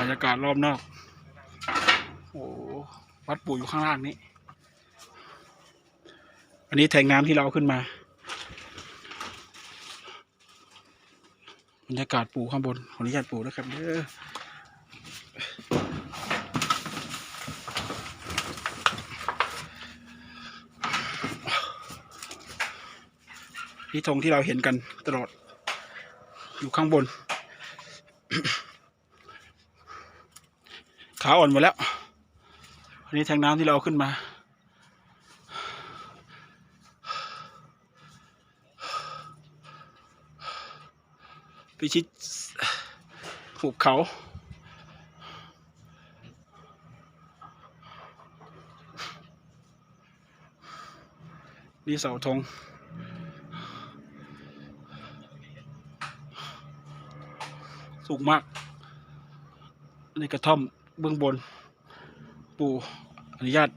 บรรยากาศรอบนอก โอ้วัดปู่อยู่ข้างล่างนี้ อันนี้แทงน้ำที่เราขึ้นมา บรรยากาศปู่ข้างบนขออนุญาตปู่นะครับเด้อพี่ธงที่เราเห็นกันตลอด อยู่ข้างบน ขาอ่อนหมดแล้ว อันนี้แทงน้ำที่เราเอาขึ้นมา พิชิตหุบเขานี่เสาธงสูงมาก ในกระท่อม เบื้องบน ปู่อนุญาต